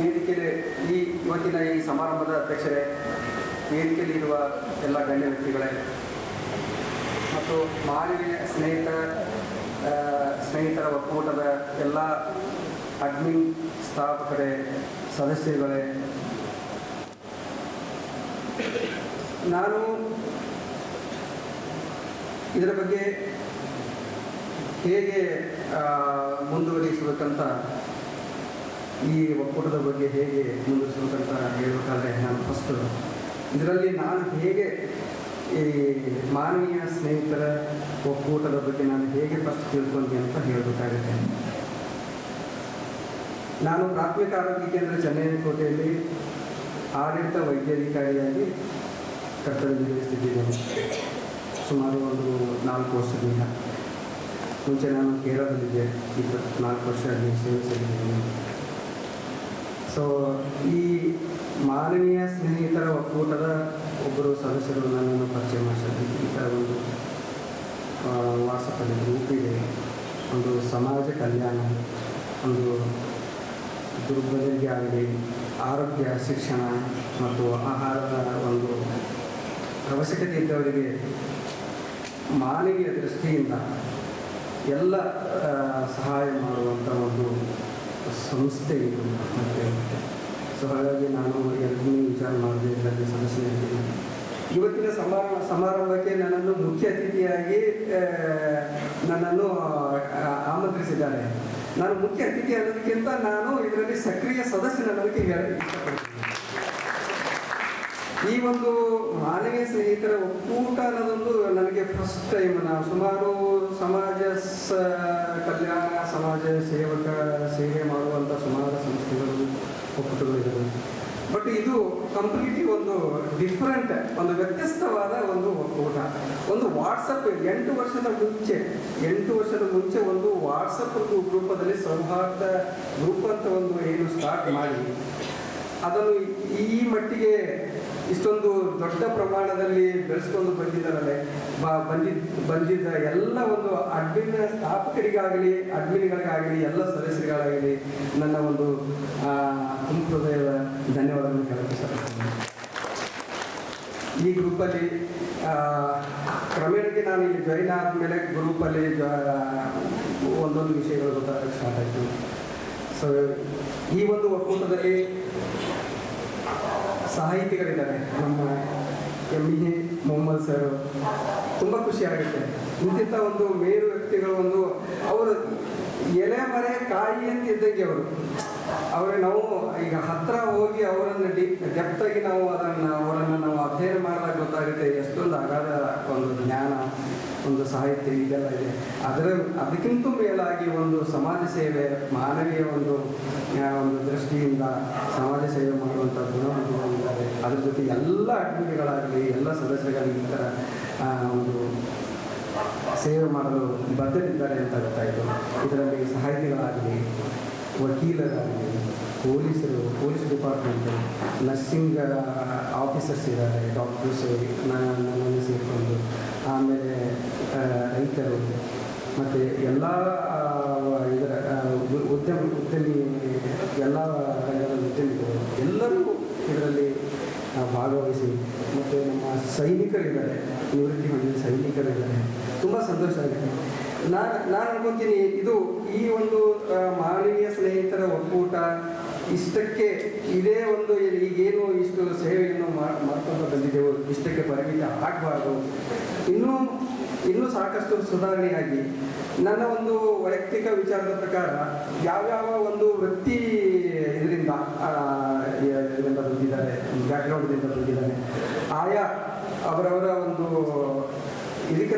ವೇದಿಕೆಯಲ್ಲಿ ಈ ಇವತ್ತಿನ ಈ ಸಮಾರಂಭದ ಅಧ್ಯಕ್ಷರೇ, ವೇದಿಕೆಯಲ್ಲಿ ಇರುವ ಎಲ್ಲ ಗಣ್ಯ ವ್ಯಕ್ತಿಗಳೇ, ಮತ್ತು ಮಾನವೀಯ ಸ್ನೇಹಿತ ಸ್ನೇಹಿತರ ಒಕ್ಕೂಟದ ಎಲ್ಲ ಅಡ್ಮಿನ್ ಸ್ಥಾಪಕರೇ, ಸದಸ್ಯರುಗಳೇ, ನಾನು ಇದರ ಬಗ್ಗೆ ಹೇಗೆ ಮುಂದುವರಿಸಬೇಕಂತ ಈ ಒಕ್ಕೂಟದ ಬಗ್ಗೆ ಹೇಗೆ ಮುಂದುವರಿಸಬೇಕಂತ ಹೇಳಬೇಕಾದ್ರೆ ನಾನು ಫಸ್ಟ್ ಇದರಲ್ಲಿ ನಾನು ಹೇಗೆ ಈ ಮಾನವೀಯ ಸ್ನೇಹಿತರ ಒಕ್ಕೂಟದ ಬಗ್ಗೆ ನಾನು ಹೇಗೆ ಫಸ್ಟ್ ತಿಳ್ಕೊಂಡೆ ಅಂತ ಹೇಳಬೇಕಾಗುತ್ತೆ. ನಾನು ಪ್ರಾಥಮಿಕ ಆರೋಗ್ಯ ಕೇಂದ್ರ ಚೆನ್ನೈಕೋಟೆಯಲ್ಲಿ ಆಡಳಿತ ವೈದ್ಯಾಧಿಕಾರಿಯಾಗಿ ಕರ್ತವ್ಯ ನಿರ್ವಹಿಸುತ್ತಿದ್ದೇನೆ. ಸುಮಾರು ಒಂದು ನಾಲ್ಕು ವರ್ಷದಿಂದ. ಮುಂಚೆ ನಾನು ಕೇರಳದಲ್ಲಿದ್ದೆ. ಇಪ್ಪತ್ನಾಲ್ಕು ವರ್ಷ ಅಲ್ಲಿ ಸೇವೆ ಸೊ ಈ ಮಾನವೀಯ ಸ್ನೇಹಿತರ ಒಕ್ಕೂಟದ ಒಬ್ಬರು ಸದಸ್ಯರು ನನ್ನನ್ನು ಪರಿಚಯ ಮಾಡಿಸಿದ್ರು ಈ ಥರ ಒಂದು ವಾಟ್ಸಪ್ಪಲ್ಲಿ ಗ್ರೂಪ್ ಇದೆ. ಒಂದು ಸಮಾಜ ಕಲ್ಯಾಣ, ಒಂದು ದುರ್ಬಲರಿಗೆ ಆಗಲಿ ಆರೋಗ್ಯ, ಶಿಕ್ಷಣ ಮತ್ತು ಆಹಾರದ ಒಂದು ಅವಶ್ಯಕತೆ ಇದ್ದವರಿಗೆ ಮಾನವೀಯ ದೃಷ್ಟಿಯಿಂದ ಎಲ್ಲ ಸಹಾಯ ಮಾಡುವಂಥ ಒಂದು ಸಂಸ್ಥೆ ಇದು ಮತ್ತು ಸೊ ಹಾಗಾಗಿ ನಾನು ಎಲ್ಲರಿಗೂ ವಿಚಾರ ಮಾಡಿದೆ ಇದರಲ್ಲಿ ಸದಸ್ಯನಾಗಿದ್ದೀನಿ ಇವತ್ತಿನ ಸಮಾರಂಭ, ಸಮಾರಂಭಕ್ಕೆ ನನ್ನನ್ನು ಮುಖ್ಯ ಅತಿಥಿಯಾಗಿ ನನ್ನನ್ನು ಆಮಂತ್ರಿಸಿದ್ದಾರೆ. ನಾನು ಮುಖ್ಯ ಅತಿಥಿ ಅನ್ನೋದಕ್ಕಿಂತ ನಾನು ಇದರಲ್ಲಿ ಸಕ್ರಿಯ ಸದಸ್ಯ ಅನ್ನೋದಕ್ಕೆ ಹೇಳಿ, ಇಷ್ಟಪಡ್ತೀನಿ. ಈ ಒಂದು ಮಾನವೀಯ ಸ್ನೇಹಿತರ ಒಕ್ಕೂಟ ಅನ್ನೋದೊಂದು ನನಗೆ ಫಸ್ಟ್ ಟೈಮ್ ನಾವು ಸುಮಾರು ಸಮಾಜ ಸೇವಕ ಸೇವೆ ಮಾಡುವಂಥ ಸುಮಾರು ಸಂಸ್ಥೆಗಳು ಒಕ್ಕೂಟಗಳಿದ್ದಾವೆ ಬಟ್ ಇದು ಕಂಪ್ಲೀಟ್ಲಿ ಒಂದು ಡಿಫ್ರೆಂಟ್ ಒಂದು ವ್ಯತ್ಯಸ್ತವಾದ ಒಂದು ಒಕ್ಕೂಟ. ಒಂದು ವಾಟ್ಸಪ್ ಎಂಟು ವರ್ಷದ ಮುಂಚೆ, ಎಂಟು ವರ್ಷದ ಮುಂಚೆ ಒಂದು ವಾಟ್ಸಪ್ ರೂಪದಲ್ಲಿ ಸೌಹಾರ್ದ ಗ್ರೂಪ್ ಅಂತ ಒಂದು ಏನು ಸ್ಟಾರ್ಟ್ ಮಾಡಿ, ಅದನ್ನು ಈ ಮಟ್ಟಿಗೆ ಇಷ್ಟೊಂದು ದೊಡ್ಡ ಪ್ರಮಾಣದಲ್ಲಿ ಬೆಳೆಸ್ಕೊಂಡು ಬಂದಿದ್ದಾರಲ್ಲ ಬಂದಿದ್ದ ಬಂದಿದ್ದ ಎಲ್ಲ ಒಂದು ಅಡ್ಮಿನ್ ಸ್ಥಾಪಕರಿಗಾಗಲಿ, ಅಡ್ಮಿನ್ಗಳಿಗಾಗಲಿ, ಎಲ್ಲ ಸದಸ್ಯರಿಗಾಗಲಿ ನನ್ನ ಒಂದು ತುಂಬ ಹೃದಯದ ಧನ್ಯವಾದಗಳನ್ನು ಇಷ್ಟಪಡ್ತೀನಿ ಈ ಗ್ರೂಪಲ್ಲಿ ಕ್ರಮೇಣಕ್ಕೆ ನಾನು ಇಲ್ಲಿ ಜಾಯಿನ್ ಆದಮೇಲೆ ಗ್ರೂಪಲ್ಲಿ ಒಂದೊಂದು ವಿಷಯಗಳು ಗೊತ್ತಾಗಕ್ಕೆ ಸ್ಟಾರ್ಟ್ ಆಯಿತು. ಸೊ ಈ ಒಂದು ಒಕ್ಕೂಟದಲ್ಲಿ ಸಾಹಿತಿಗಳಿದ್ದಾರೆ. ನಮ್ಮ ಎಂ. E Mohammed sir. ತುಂಬ ಖುಷಿ ಆಗುತ್ತೆ. ಇಂತಿಂಥ ಒಂದು ಮೇರು ವ್ಯಕ್ತಿಗಳು ಒಂದು ಅವರು ಎಲೆ ಮರೆ ಕಾಯಿ ಅಂತ ಇದ್ದಂಗೆ ಅವರು. ಅವ್ರಿಗೆ ನಾವು ಈಗ ಹತ್ರ ಹೋಗಿ ಅವರನ್ನು ಡಿ ಡೆಪ್ತಾಗಿ ನಾವು ಅದನ್ನು, ಅವರನ್ನು ನಾವು ಅಧ್ಯಯನ ಮಾಡಿದಾಗ ಗೊತ್ತಾಗುತ್ತೆ ಎಷ್ಟೊಂದು ಅಗಾಧ ಒಂದು ಜ್ಞಾನ, ಒಂದು ಸಾಹಿತ್ಯ ಇದೆಲ್ಲ ಇದೆ. ಅದರ, ಅದಕ್ಕಿಂತ ಮೇಲಾಗಿ ಒಂದು ಸಮಾಜ ಸೇವೆ, ಮಾನವೀಯ ಒಂದು ಒಂದು ದೃಷ್ಟಿಯಿಂದ ಸಮಾಜ ಸೇವೆ ಮಾಡುವಂಥ ಅದ್ರ ಜೊತೆ ಎಲ್ಲ ಅಡ್ಮಿಟ್ಗಳಾಗಲಿ, ಎಲ್ಲ ಸದಸ್ಯರಿಗಾಗಲಿ ಈ ಥರ ಒಂದು ಸೇವೆ ಮಾಡಲು ಬದ್ಧರಿದ್ದಾರೆ ಅಂತ ಗೊತ್ತಾಯಿತು. ಇದರಲ್ಲಿ ಸಾಹಿತಿಗಳಾಗಲಿ ವಕೀಲರಾಗಲಿ, ಪೊಲೀಸರು, ಪೊಲೀಸ್ ಡಿಪಾರ್ಟ್ಮೆಂಟು, ನರ್ಸಿಂಗ್ ಆಫೀಸರ್ಸ್ ಇದ್ದಾರೆ ಡಾಕ್ಟರ್ಸ್ ನನ್ನನ್ನು ಸೇರಿಕೊಂಡು. ಆಮೇಲೆ ರೈತರು, ಮತ್ತು ಎಲ್ಲ ಇದರ ಉದ್ಯಮ, ಉದ್ಯಮಿ, ಎಲ್ಲ ಉದ್ಯಮಿಗಳು, ಎಲ್ಲರೂ ಇದರಲ್ಲಿ ಭಾಗವಹಿಸಿ ಮತ್ತು ನಮ್ಮ ಸೈನಿಕರಿದ್ದಾರೆ, ನಿವೃತ್ತಿ ಹೊಂದಿದ ಸೈನಿಕರಿದ್ದಾರೆ. ತುಂಬ ಸಂತೋಷ ಆಗಿದೆ. ನಾನು ನಾನು ಅನ್ಕೊತೀನಿ, ಇದು ಈ ಒಂದು ಮಾನವೀಯ ಸ್ನೇಹಿತರ ಒಕ್ಕೂಟ ಇಷ್ಟಕ್ಕೆ ಇದೇ ಒಂದು ಈಗೇನು ಇಷ್ಟು ಸೇವೆಯನ್ನು ಮಾಡ್- ಮಾಡ್ಕೊಂಡು ಬಂದಿದ್ದೆವು ಇಷ್ಟಕ್ಕೆ ಪರಿಮಿತ ಆಗಬಾರ್ದು. ಇನ್ನೂ ಇನ್ನೂ ಸಾಕಷ್ಟು ಸುಧಾರಣೆಯಾಗಿ, ನನ್ನ ಒಂದು ವೈಯಕ್ತಿಕ ವಿಚಾರದ ಪ್ರಕಾರ, ಯಾವ್ಯಾವ ಒಂದು ವೃತ್ತಿ ಬಂದಿದ್ದಾರೆ ಆಯಾ ಅವರವರ ಒಂದು ಇದಕ್ಕೆ